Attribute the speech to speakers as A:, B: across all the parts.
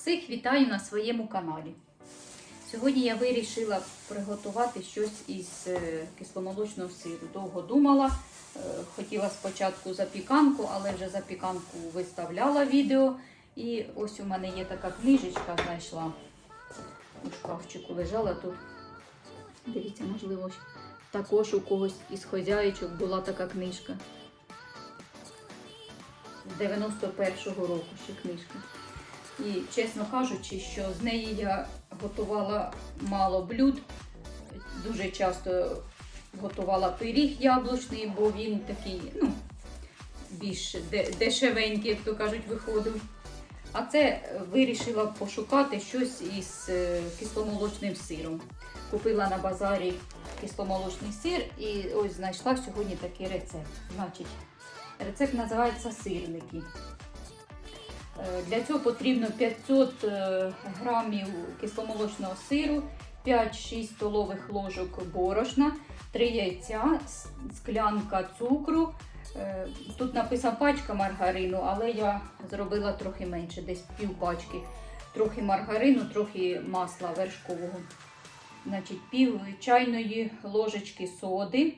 A: Всіх вітаю на своєму каналі. Сьогодні я вирішила приготувати щось із е, кисломолочного сиру. Довго думала, е, хотіла спочатку запіканку, але вже запіканку виставляла відео. І ось у мене є така книжечка, знайшла у шкафчику лежала тут. Дивіться, можливо, також у когось із хозяїчок була така книжка. З 91-го року ще книжка. І чесно кажучи, що з неї я готувала мало блюд. Дуже часто готувала пиріг яблучний, бо він такий, ну, більш дешевенький, як то кажуть, виходив. А це вирішила пошукати щось із е, кисломолочним сиром. Купила на базарі кисломолочний сир і ось знайшла сьогодні такий рецепт. Значить, рецепт називається сирники. Е, Для цього потрібно 500 е, грамів кисломолочного сиру, 5-6 столових ложок борошна, 3 яйця, склянка цукру. Е, Тут написана пачка маргарину, але я зробила трохи менше, десь пів пачки. Трохи маргарину, трохи масла вершкового. Значить, пів чайної ложечки соди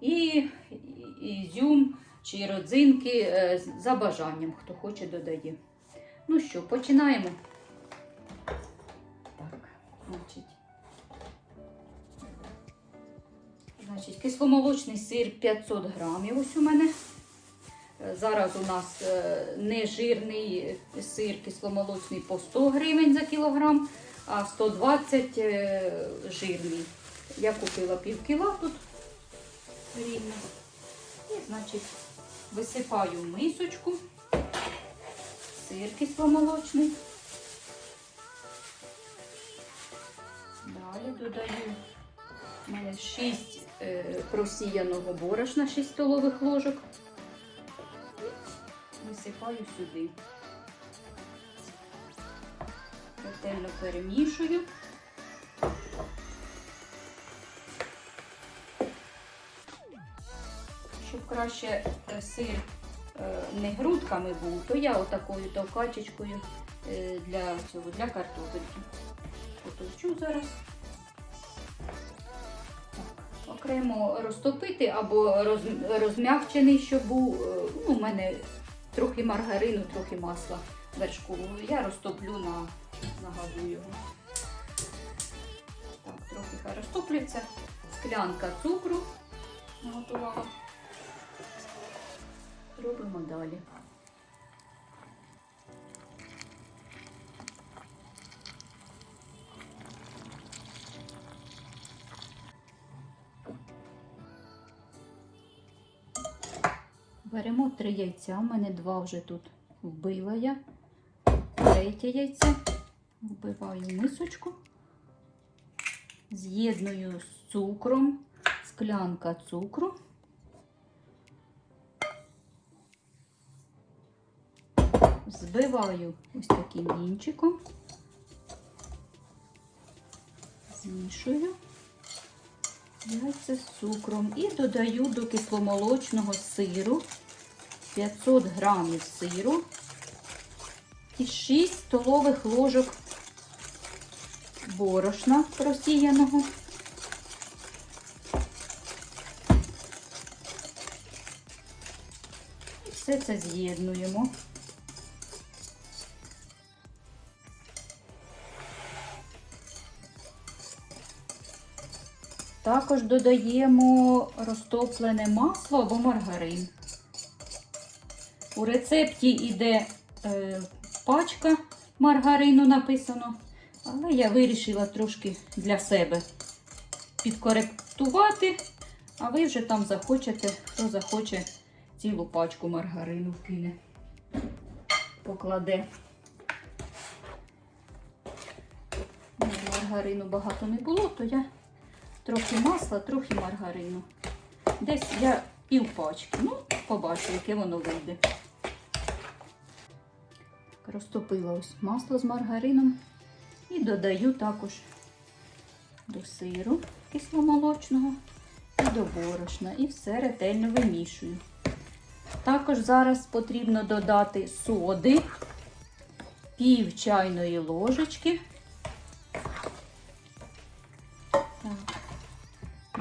A: і ізюм чи родзинки за бажанням, хто хоче додає. Ну що, починаємо. Так, значить. Значить, кисломолочний сир 500 грамів. Ось у мене. Зараз у нас е, нежирний сир кисломолочний по 100 гривень за кілограм, а 120 е, жирний. Я купила пів кіла тут рівно. І, значить, висипаю в мисочку сир кисломолочний. Далі додаю у мене 6 е, просіяного борошна, 6 столових ложок. І висипаю сюди. Ретельно перемішую. Щоб краще е, сир не грудками був, то я отакою товкачечкою е, для цього, для картопельки. Потовчу зараз. Так, окремо розтопити або роз- розм'якчений, щоб був. е, Ну, у мене трохи маргарину, трохи масла вершкового. Я розтоплю на нагадую його. Так, трохи хай розтоплюється. Склянка цукру наготувала. Робимо далі. Беремо три яйця. У мене два вже тут вбила я. Третє яйце вбиваю в мисочку. З'єдную з цукром, склянка цукру. Збиваю ось таким вінчиком, змішую яйця з цукром і додаю до кисломолочного сиру 500 грамів сиру і 6 столових ложок борошна просіяного. І все це з'єднуємо. Також додаємо розтоплене масло або маргарин. У рецепті йде е, пачка маргарину написано, але я вирішила трошки для себе підкоректувати, а ви вже там захочете, хто захоче цілу пачку маргарину кине, покладе. Ну, Маргарину багато не було, то я трохи масла, трохи маргарину. Десь я пів пачки. Ну, побачу, яке воно вийде. Розтопила ось масло з маргарином і додаю також до сиру кисломолочного і до борошна. І все ретельно вимішую. Також зараз потрібно додати соди пів чайної ложечки.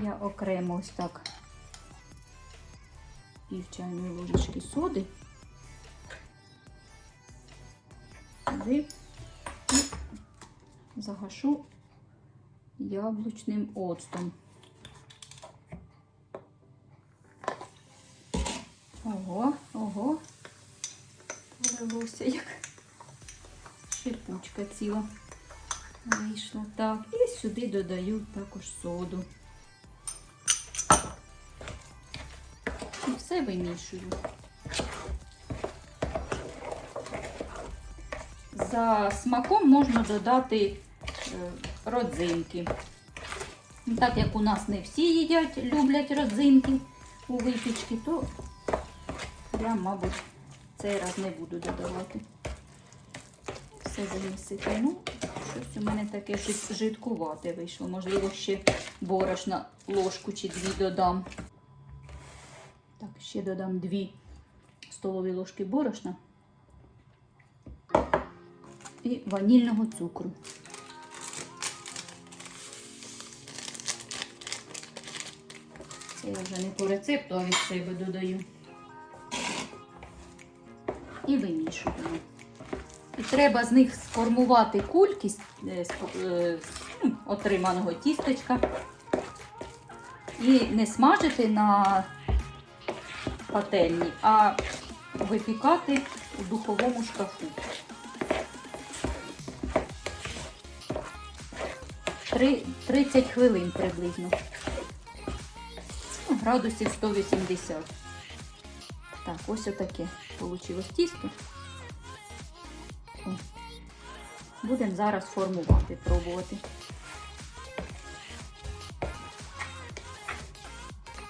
A: Я окремо ось так пів чайної ложечки соди. Сюди і загашу яблучним оцтом. Ого, ого, полилося як шипучка ціла вийшла. Так, і сюди додаю також соду. І все вимішую. За смаком можна додати е, родзинки. Ну, Так як у нас не всі їдять, люблять родзинки у випічці, то я, мабуть, цей раз не буду додавати. Все замісити. Ну, щось у мене таке жид- жидкувате вийшло. Можливо, ще борошна ложку чи дві додам. Так, ще додам дві столові ложки борошна і ванільного цукру. Це я вже не по рецепту, а від себе додаю. І вимішуємо. І треба з них сформувати кульки е, з, е, ну, отриманого тістечка. І не смажити на пательні, а випікати у духовому шкафу. 30 хвилин приблизно. Ну, Градусів 180. Так, ось отаке вийшло тісто. Будемо зараз формувати, пробувати.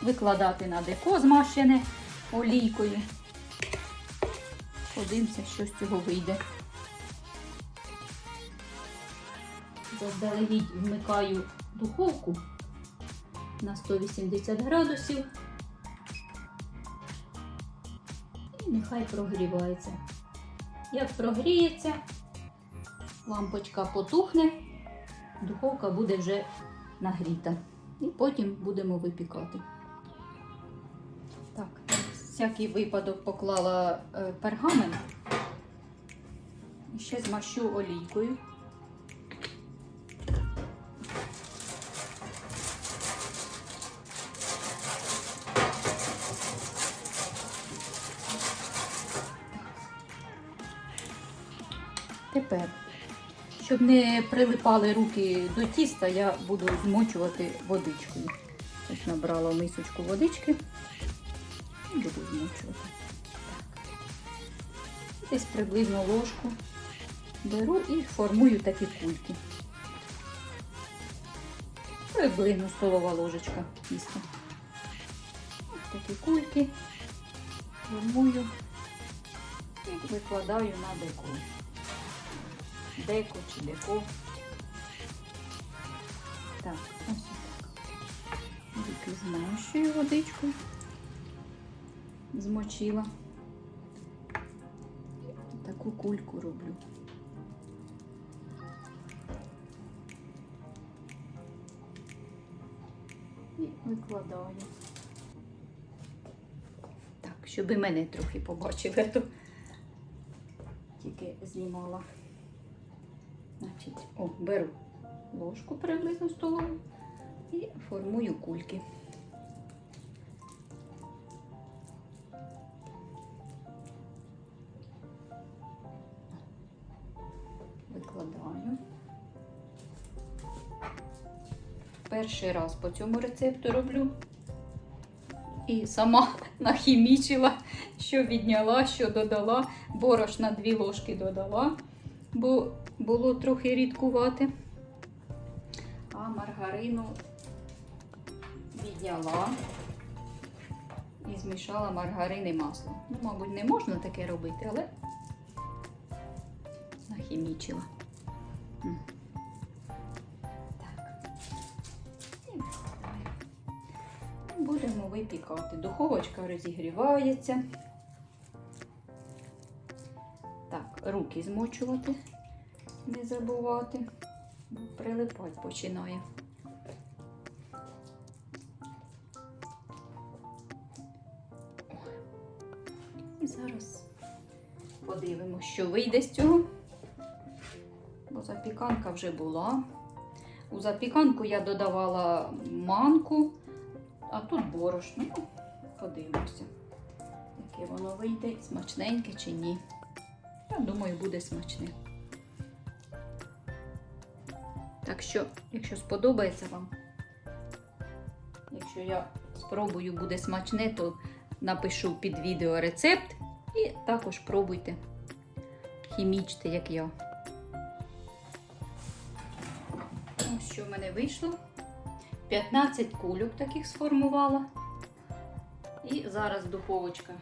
A: Викладати на деко змащене олійкою. Подивимося, що з цього вийде. Заздалегідь вмикаю духовку на 180 градусів. І нехай прогрівається. Як прогріється, лампочка потухне, духовка буде вже нагріта. І потім будемо випікати. Всякий випадок поклала е, пергамент. І ще змащу олійкою. Тепер, щоб не прилипали руки до тіста, я буду змочувати водичкою. Ось набрала мисочку водички буду змочувати. Десь приблизно ложку беру і формую такі кульки. Приблизно столова ложечка тіста. Такі кульки формую і викладаю на деко деко чи деко. Так, ось так. Змащую водичкою. Змочила. Таку кульку роблю. І викладаю. Так, щоб і мене трохи побачили, то тільки знімала. Значить, о, беру ложку приблизно столову і формую кульки. Перший раз по цьому рецепту роблю. І сама нахімічила, що відняла, що додала. Борошна дві ложки додала, бо було трохи рідкувати. А маргарину відняла і змішала маргарин і масло. Ну, мабуть, не можна таке робити, але нахімічила. Випікати. Духовочка розігрівається. Так, руки змочувати, не забувати, прилипати починає. І зараз подивимося, що вийде з цього. Бо запіканка вже була. У запіканку я додавала манку, а тут борошно. Ну, подивимося, яке воно вийде, смачненьке чи ні. Я думаю, буде смачне. Так що, якщо сподобається вам, якщо я спробую буде смачне, то напишу під відео рецепт і також пробуйте. Хімічте, як я. Ось що в мене вийшло. 15 кульок таких сформувала. І зараз духовочка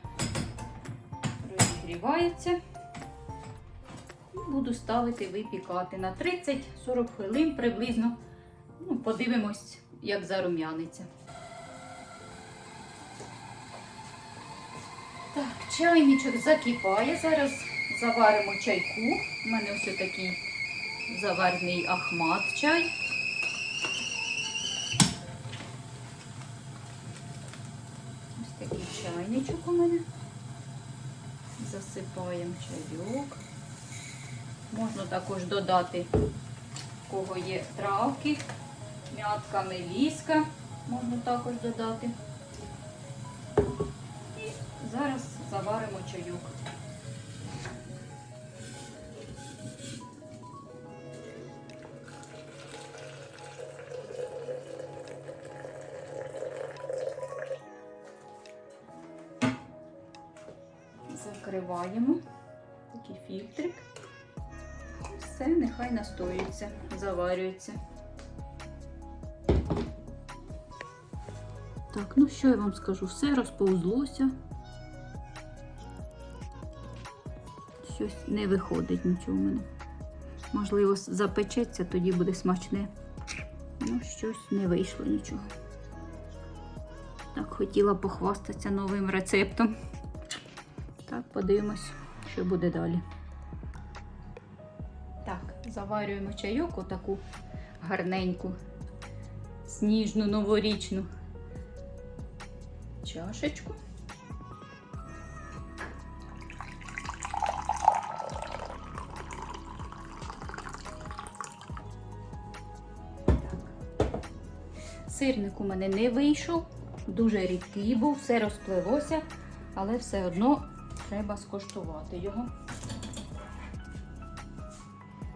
A: розігрівається. І буду ставити випікати на 30-40 хвилин приблизно. Ну, подивимось, як зарум'яниться. Так, чайничок закипає. Зараз заваримо чайку. У мене ось такий заварний ахмат чай. Чайничок у мене. Засипаємо чайок. Можна також додати, в кого є травки, м'ятка меліска, можна також додати. І зараз заваримо чайок. Закриваємо такий фільтрик. Все, нехай настоюється, заварюється. Так, ну що я вам скажу? Все розповзлося. Щось не виходить нічого в мене. Можливо, запечеться, тоді буде смачне. Ну, щось не вийшло нічого. Так, хотіла похвастатися новим рецептом. Так, подивимось, що буде далі. Так, заварюємо чайок, отаку гарненьку, сніжну новорічну чашечку. Сирник у мене не вийшов, дуже рідкий був, все розпливося, але все одно треба скоштувати його.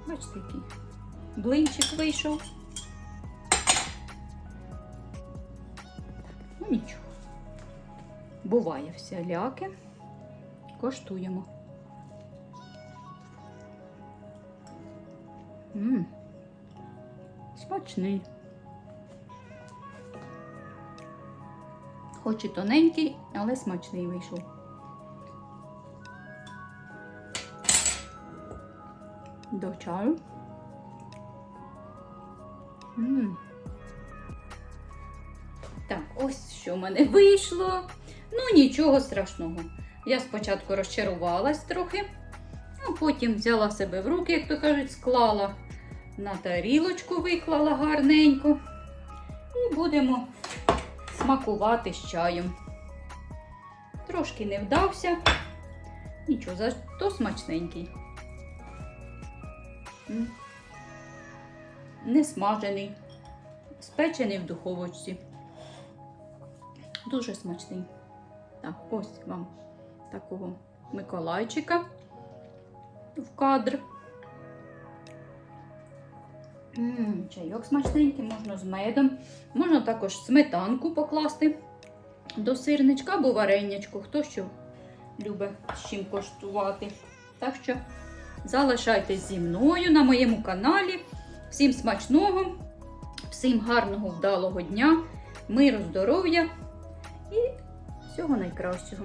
A: Бачите, який блинчик вийшов. Ну нічого. Буває всіляке. Коштуємо. Ммм, смачний. Хоч і тоненький, але смачний вийшов. До чаю. М. Так, ось що в мене вийшло. Ну, нічого страшного. Я спочатку розчарувалась трохи, а потім взяла себе в руки, як то кажуть, склала на тарілочку, виклала гарненько. І будемо смакувати з чаєм. Трошки не вдався. Нічого, зато смачненький. М. Не смажений, спечений в духовочці. Дуже смачний. Так, ось вам такого Миколайчика в кадр. М, чайок смачненький, можна з медом. Можна також сметанку покласти до сирничка або варенячку, хто що любить з чим коштувати. Так що залишайтесь зі мною на моєму каналі. Всім смачного, всім гарного, вдалого дня, миру, здоров'я і всього найкращого.